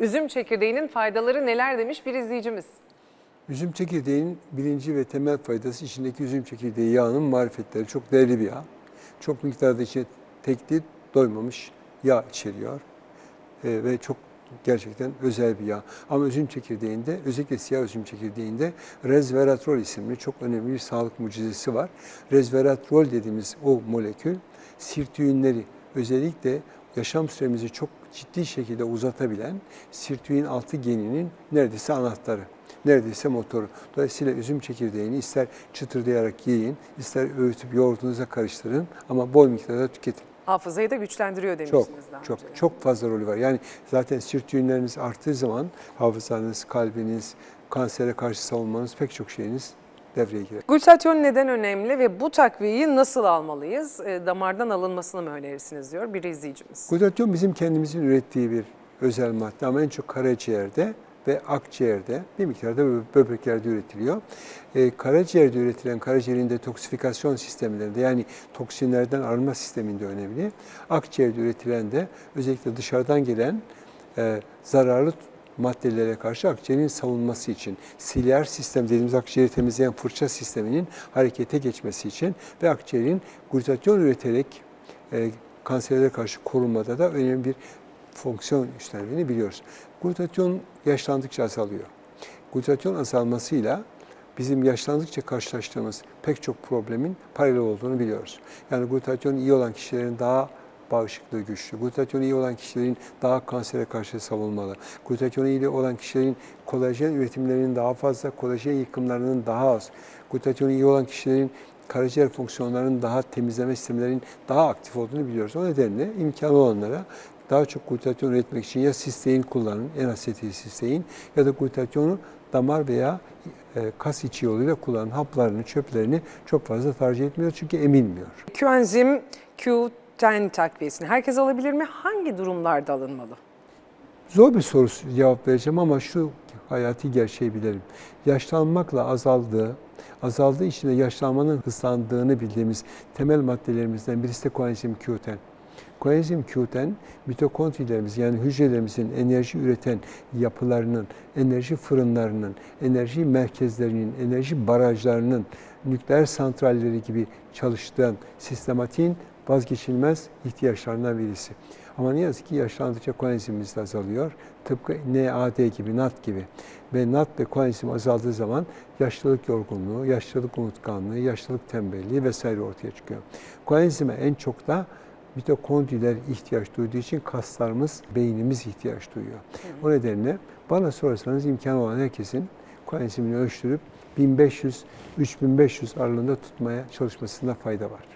Üzüm çekirdeğinin faydaları neler demiş bir izleyicimiz. Üzüm çekirdeğinin birinci ve temel faydası içindeki üzüm çekirdeği yağının marifetleri. Çok değerli bir yağ. Çok miktarda içine tek değil, doymamış yağ içeriyor. Ee, ve çok gerçekten özel bir yağ. Ama üzüm çekirdeğinde, özellikle siyah üzüm çekirdeğinde resveratrol isimli çok önemli bir sağlık mucizesi var. Resveratrol dediğimiz o molekül sirtüinleri özellikle yaşam süremizi çok ciddi şekilde uzatabilen sirtüin 6 geninin neredeyse anahtarı neredeyse motoru. Dolayısıyla üzüm çekirdeğini ister çıtırdayarak yiyin, ister öğütüp yoğurdunuza karıştırın ama bol miktarda tüketin. Hafızayı da güçlendiriyor Çok, demiştiniz daha çok, önce. çok fazla rolü var. Yani zaten sirtüinleriniz arttığı zaman hafızanız, kalbiniz, kansere karşı savunmanız pek çok şeyiniz devreye girer. Glutatyon neden önemli ve bu takviyeyi nasıl almalıyız? E, damardan alınmasını mı önerirsiniz diyor bir izleyicimiz. Glutatyon bizim kendimizin ürettiği bir özel madde ama en çok karaciğerde ve akciğerde bir miktarda bö- böbreklerde üretiliyor. Ee, karaciğerde üretilen karaciğerin detoksifikasyon sistemlerinde yani toksinlerden arınma sisteminde önemli. Akciğerde üretilen de özellikle dışarıdan gelen e, zararlı maddelere karşı akciğerin savunması için, silyer sistem dediğimiz akciğeri temizleyen fırça sisteminin harekete geçmesi için ve akciğerin glutatyon üreterek e, kanserlere karşı korunmada da önemli bir fonksiyon üstlendiğini biliyoruz. Glutatyon yaşlandıkça azalıyor. Glutatyon azalmasıyla bizim yaşlandıkça karşılaştığımız pek çok problemin paralel olduğunu biliyoruz. Yani glutatyon iyi olan kişilerin daha bağışıklığı güçlü. Glutatyon iyi olan kişilerin daha kansere karşı savunmalı. Glutatyon iyi olan kişilerin kolajen üretimlerinin daha fazla, kolajen yıkımlarının daha az. Glutatyon iyi olan kişilerin karaciğer fonksiyonlarının daha temizleme sistemlerinin daha aktif olduğunu biliyoruz. O nedenle imkanı olanlara daha çok glutatyon üretmek için ya sistein kullanın, en asetil sistein ya da glutatyonu damar veya e, kas içi yoluyla kullanın. Haplarını, çöplerini çok fazla tercih etmiyor çünkü emilmiyor. Coenzim Q10 takviyesini herkes alabilir mi? Hangi durumlarda alınmalı? Zor bir soru cevap vereceğim ama şu hayati gerçeği bilelim. Yaşlanmakla azaldığı, azaldığı için de yaşlanmanın hızlandığını bildiğimiz temel maddelerimizden birisi de koenzim Q10. Koenzim Q10 mitokondrilerimiz yani hücrelerimizin enerji üreten yapılarının, enerji fırınlarının, enerji merkezlerinin, enerji barajlarının, nükleer santralleri gibi çalıştığı sistematiğin vazgeçilmez ihtiyaçlarından birisi. Ama ne yazık ki yaşlandıkça koenzimimiz de azalıyor. Tıpkı NAD gibi, NAT gibi. Ve NAT ve koenzim azaldığı zaman yaşlılık yorgunluğu, yaşlılık unutkanlığı, yaşlılık tembelliği vesaire ortaya çıkıyor. Koenzime en çok da mitokondriler ihtiyaç duyduğu için kaslarımız, beynimiz ihtiyaç duyuyor. O nedenle bana sorarsanız imkanı olan herkesin koenzimini ölçtürüp 1500-3500 aralığında tutmaya çalışmasında fayda var.